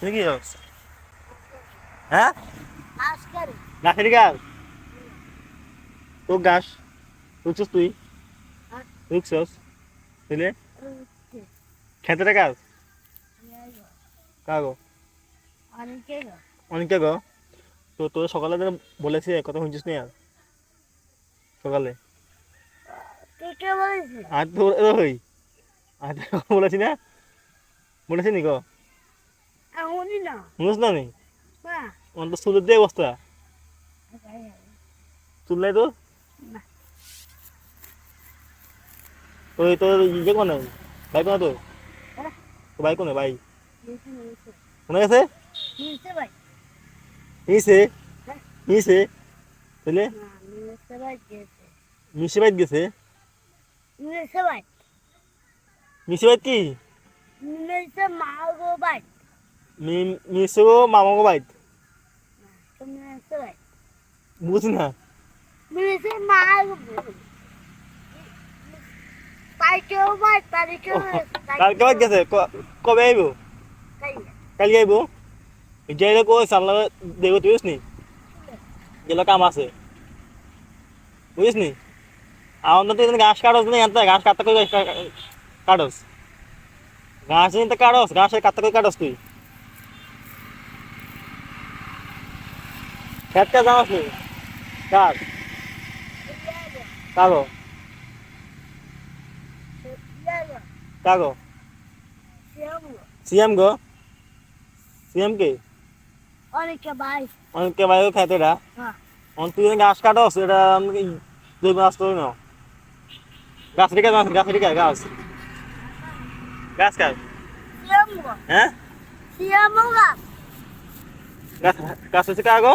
কি হ্যাঁ? গাছের গাছ। তো গাছ। তুই? উঠছস বুঝলে খেতে গাছ? কাগো অনেকে গো। তো তোর সকালে বলেছি কথা শুনছিস না আর? সকালে। আর তো ওই আর বলেছি না? বলেছি নি গো? এমনই না? তো চুলের অবস্থা চুল নাই তো? ওই তোর ইয়ে কোনে? ভাই কোনে তো হ্যাঁ? ভাই কোনে ভাই? নিচে গেছে? নিচে নিচে ভাই মিশে বাইত গেছে? মিশে বাইত কি? নিচে মা গো ভাই। মি- গো মামাগো বাইত বুঝ না নিচে মা গো তাইকেও ভাই কালকে বাইত গেছে? ক- কবে আইব? কালকে। আইব? যাইলে কই সাল্লা দেখো তুই নি গেলে কাম আছে। বুঝিস নি আমার তো ঘাস কাটস না এত ঘাস কাটতে কই কাটস? ঘাস নিতে কাটস ঘাস কাটতে কই কাটস তুই? খেত কা যাওয়াস নি কার কাগো। কাগো। সিএম গো। সিএম কে? অনেকে ভাই অনেকে ভাই খেতে এটা? হ্যাঁ। অন তুই ঘাস কাটস এটা আমি দুই মাস তো না গাছ রেখে গাছ গাছ রেখে গাছ গাছ কাট। হ্যাঁ? গাছ গাছ হচ্ছে কাগো?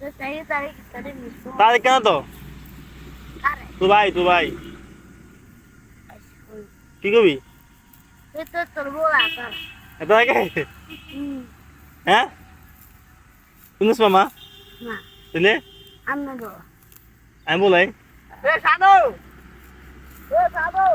তো তাই তারিখ তারিখ মিশো তার কেন তো? তু ভাই তু ভাই কি কবি? এ তো তোর বলা কার এত আগে? হ্যাঁ? শুনিস মামা না তাহলে আমি বলো আমি বলাই এ সাধু! এ সাধু